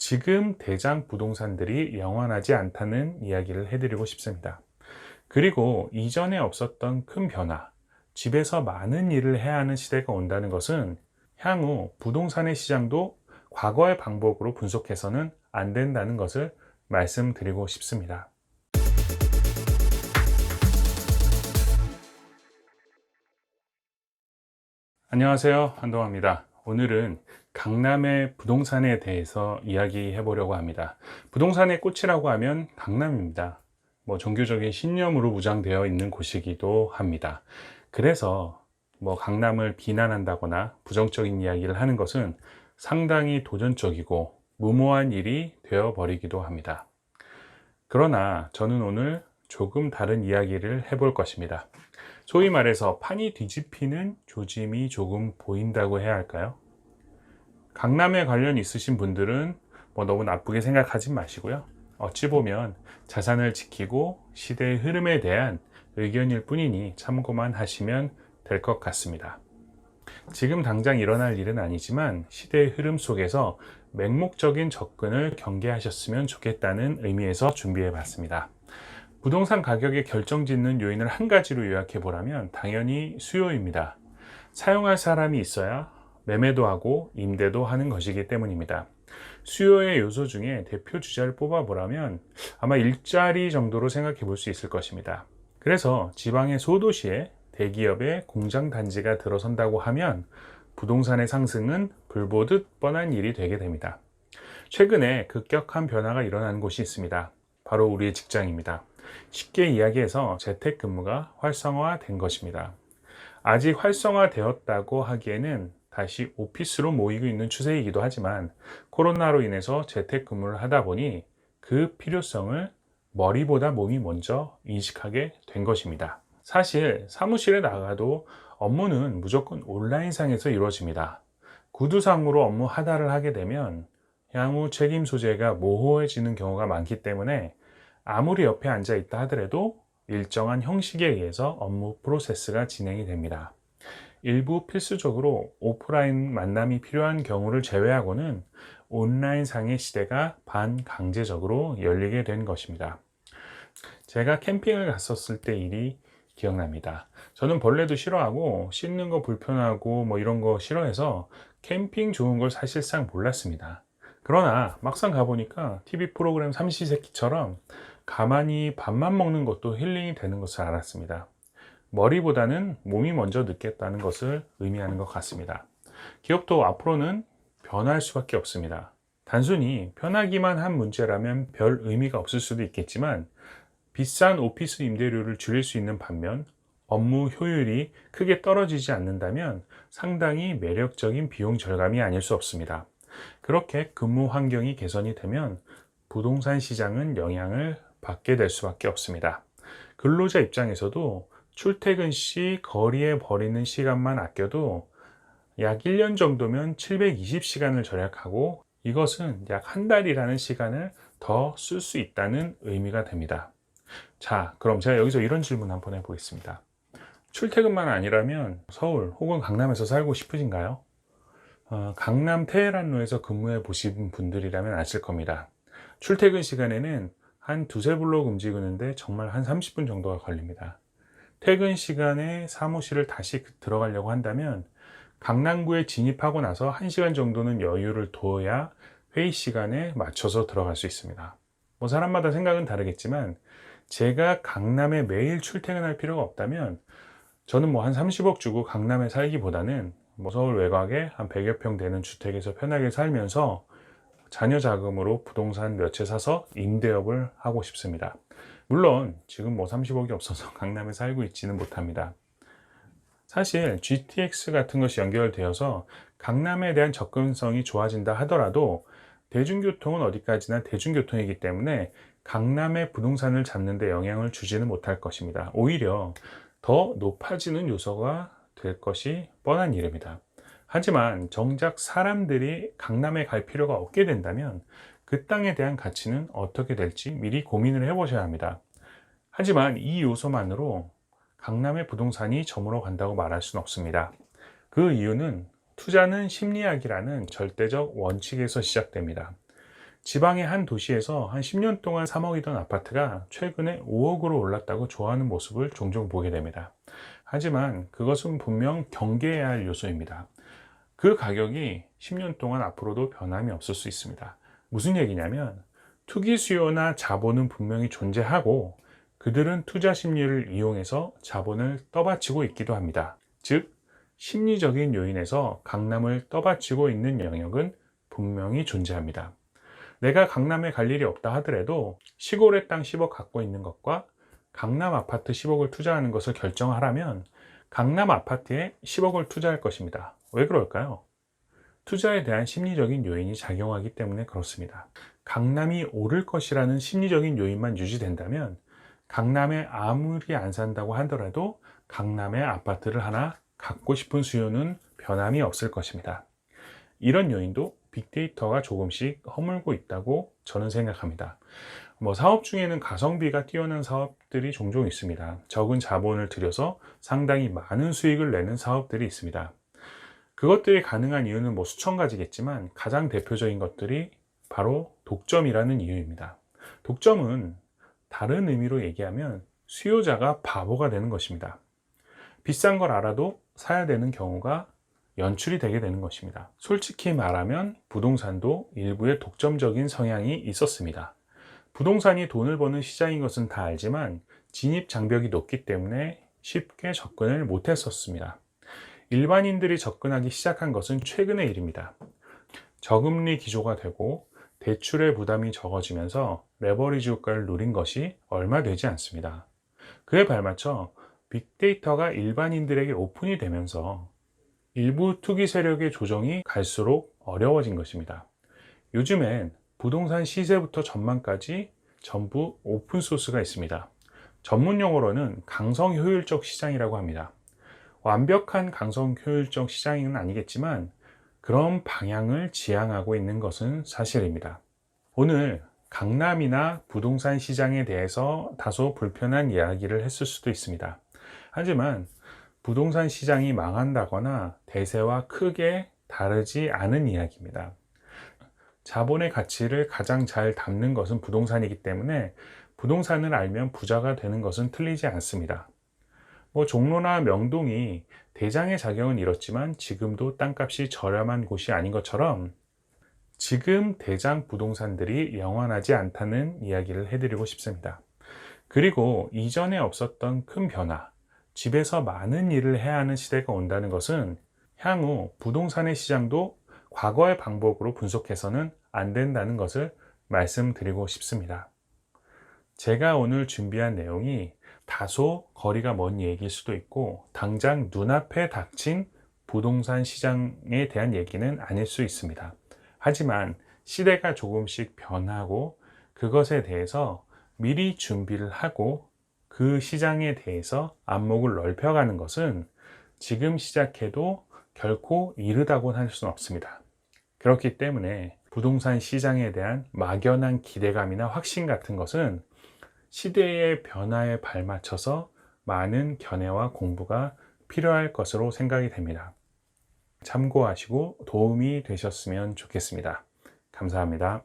지금 대장 부동산들이 영원하지 않다는 이야기를 해드리고 싶습니다. 그리고 이전에 없었던 큰 변화, 집에서 많은 일을 해야 하는 시대가 온다는 것은 향후 부동산의 시장도 과거의 방법으로 분석해서는 안 된다는 것을 말씀드리고 싶습니다. 안녕하세요. 한동화입니다. 오늘은 강남의 부동산에 대해서 이야기해 보려고 합니다. 부동산의 꽃이라고 하면 강남입니다. 뭐 종교적인 신념으로 무장되어 있는 곳이기도 합니다. 그래서 뭐 강남을 비난한다거나 부정적인 이야기를 하는 것은 상당히 도전적이고 무모한 일이 되어 버리기도 합니다. 그러나 저는 오늘 조금 다른 이야기를 해볼 것입니다. 소위 말해서 판이 뒤집히는 조짐이 조금 보인다고 해야 할까요? 강남에 관련 있으신 분들은 뭐 너무 나쁘게 생각하지 마시고요. 어찌 보면 자산을 지키고 시대의 흐름에 대한 의견일 뿐이니 참고만 하시면 될 것 같습니다. 지금 당장 일어날 일은 아니지만 시대의 흐름 속에서 맹목적인 접근을 경계하셨으면 좋겠다는 의미에서 준비해 봤습니다. 부동산 가격의 결정짓는 요인을 한 가지로 요약해 보라면 당연히 수요입니다. 사용할 사람이 있어야 매매도 하고 임대도 하는 것이기 때문입니다. 수요의 요소 중에 대표 주자를 뽑아보라면 아마 일자리 정도로 생각해 볼 수 있을 것입니다. 그래서 지방의 소도시에 대기업의 공장 단지가 들어선다고 하면 부동산의 상승은 불보듯 뻔한 일이 되게 됩니다. 최근에 급격한 변화가 일어나는 곳이 있습니다. 바로 우리의 직장입니다. 쉽게 이야기해서 재택근무가 활성화된 것입니다. 아직 활성화되었다고 하기에는 다시 오피스로 모이고 있는 추세이기도 하지만 코로나로 인해서 재택근무를 하다 보니 그 필요성을 머리보다 몸이 먼저 인식하게 된 것입니다. 사실 사무실에 나가도 업무는 무조건 온라인상에서 이루어집니다. 구두상으로 업무 하다를 하게 되면 향후 책임 소재가 모호해지는 경우가 많기 때문에 아무리 옆에 앉아 있다 하더라도 일정한 형식에 의해서 업무 프로세스가 진행이 됩니다. 일부 필수적으로 오프라인 만남이 필요한 경우를 제외하고는 온라인 상의 시대가 반강제적으로 열리게 된 것입니다. 제가 캠핑을 갔었을 때 일이 기억납니다. 저는 벌레도 싫어하고 씻는 거 불편하고 뭐 이런 거 싫어해서 캠핑 좋은 걸 사실상 몰랐습니다. 그러나 막상 가보니까 TV 프로그램 삼시세끼처럼 가만히 밥만 먹는 것도 힐링이 되는 것을 알았습니다. 머리보다는 몸이 먼저 느꼈다는 것을 의미하는 것 같습니다. 기업도 앞으로는 변할 수밖에 없습니다. 단순히 편하기만 한 문제라면 별 의미가 없을 수도 있겠지만 비싼 오피스 임대료를 줄일 수 있는 반면 업무 효율이 크게 떨어지지 않는다면 상당히 매력적인 비용 절감이 아닐 수 없습니다. 그렇게 근무 환경이 개선이 되면 부동산 시장은 영향을 받게 될 수밖에 없습니다. 근로자 입장에서도 출퇴근 시 거리에 버리는 시간만 아껴도 약 1년 정도면 720시간을 절약하고 이것은 약 한 달이라는 시간을 더 쓸 수 있다는 의미가 됩니다. 자, 그럼 제가 여기서 이런 질문 한번 해보겠습니다. 출퇴근만 아니라면 서울 혹은 강남에서 살고 싶으신가요? 어, 강남 테헤란로에서 근무해 보신 분들이라면 아실 겁니다. 출퇴근 시간에는 한 두세 블록 움직이는데 정말 한 30분 정도가 걸립니다. 퇴근 시간에 사무실을 다시 들어가려고 한다면 강남구에 진입하고 나서 1시간 정도는 여유를 둬야 회의 시간에 맞춰서 들어갈 수 있습니다. 뭐 사람마다 생각은 다르겠지만 제가 강남에 매일 출퇴근할 필요가 없다면 저는 뭐 한 30억 주고 강남에 살기보다는 뭐 서울 외곽에 한 100여 평 되는 주택에서 편하게 살면서 자녀 자금으로 부동산 몇 채 사서 임대업을 하고 싶습니다. 물론 지금 뭐 30억이 없어서 강남에 살고 있지는 못합니다. 사실 GTX 같은 것이 연결되어서 강남에 대한 접근성이 좋아진다 하더라도 대중교통은 어디까지나 대중교통이기 때문에 강남의 부동산을 잡는 데 영향을 주지는 못할 것입니다. 오히려 더 높아지는 요소가 될 것이 뻔한 일입니다. 하지만 정작 사람들이 강남에 갈 필요가 없게 된다면 그 땅에 대한 가치는 어떻게 될지 미리 고민을 해보셔야 합니다. 하지만 이 요소만으로 강남의 부동산이 저물어 간다고 말할 수는 없습니다. 그 이유는 투자는 심리학이라는 절대적 원칙에서 시작됩니다. 지방의 한 도시에서 한 10년 동안 3억이던 아파트가 최근에 5억으로 올랐다고 좋아하는 모습을 종종 보게 됩니다. 하지만 그것은 분명 경계해야 할 요소입니다. 그 가격이 10년 동안 앞으로도 변함이 없을 수 있습니다. 무슨 얘기냐면 투기 수요나 자본은 분명히 존재하고 그들은 투자 심리를 이용해서 자본을 떠받치고 있기도 합니다. 즉, 심리적인 요인에서 강남을 떠받치고 있는 영역은 분명히 존재합니다. 내가 강남에 갈 일이 없다 하더라도 시골에 땅 10억 갖고 있는 것과 강남 아파트 10억을 투자하는 것을 결정하라면 강남 아파트에 10억을 투자할 것입니다. 왜 그럴까요? 투자에 대한 심리적인 요인이 작용하기 때문에 그렇습니다. 강남이 오를 것이라는 심리적인 요인만 유지된다면 강남에 아무리 안 산다고 하더라도 강남에 아파트를 하나 갖고 싶은 수요는 변함이 없을 것입니다. 이런 요인도 빅데이터가 조금씩 허물고 있다고 저는 생각합니다. 뭐 사업 중에는 가성비가 뛰어난 사업들이 종종 있습니다. 적은 자본을 들여서 상당히 많은 수익을 내는 사업들이 있습니다. 그것들이 가능한 이유는 뭐 수천 가지겠지만 가장 대표적인 것들이 바로 독점이라는 이유입니다. 독점은 다른 의미로 얘기하면 수요자가 바보가 되는 것입니다. 비싼 걸 알아도 사야 되는 경우가 연출이 되게 되는 것입니다. 솔직히 말하면 부동산도 일부의 독점적인 성향이 있었습니다. 부동산이 돈을 버는 시장인 것은 다 알지만 진입 장벽이 높기 때문에 쉽게 접근을 못했었습니다. 일반인들이 접근하기 시작한 것은 최근의 일입니다. 저금리 기조가 되고 대출의 부담이 적어지면서 레버리지 효과를 누린 것이 얼마 되지 않습니다. 그에 발맞춰 빅데이터가 일반인들에게 오픈이 되면서 일부 투기 세력의 조정이 갈수록 어려워진 것입니다. 요즘엔 부동산 시세부터 전망까지 전부 오픈소스가 있습니다. 전문 용어로는 강성 효율적 시장이라고 합니다. 완벽한 강성 효율적 시장은 아니겠지만 그런 방향을 지향하고 있는 것은 사실입니다. 오늘 강남이나 부동산 시장에 대해서 다소 불편한 이야기를 했을 수도 있습니다. 하지만 부동산 시장이 망한다거나 대세와 크게 다르지 않은 이야기입니다. 자본의 가치를 가장 잘 담는 것은 부동산이기 때문에 부동산을 알면 부자가 되는 것은 틀리지 않습니다. 뭐 종로나 명동이 대장의 작용은 이렇지만 지금도 땅값이 저렴한 곳이 아닌 것처럼 지금 대장 부동산들이 영원하지 않다는 이야기를 해드리고 싶습니다. 그리고 이전에 없었던 큰 변화, 집에서 많은 일을 해야 하는 시대가 온다는 것은 향후 부동산의 시장도 과거의 방법으로 분석해서는 안 된다는 것을 말씀드리고 싶습니다. 제가 오늘 준비한 내용이 다소 거리가 먼 얘기일 수도 있고 당장 눈앞에 닥친 부동산 시장에 대한 얘기는 아닐 수 있습니다. 하지만 시대가 조금씩 변하고 그것에 대해서 미리 준비를 하고 그 시장에 대해서 안목을 넓혀가는 것은 지금 시작해도 결코 이르다고 할 수는 없습니다. 그렇기 때문에 부동산 시장에 대한 막연한 기대감이나 확신 같은 것은 시대의 변화에 발맞춰서 많은 견해와 공부가 필요할 것으로 생각이 됩니다. 참고하시고 도움이 되셨으면 좋겠습니다. 감사합니다.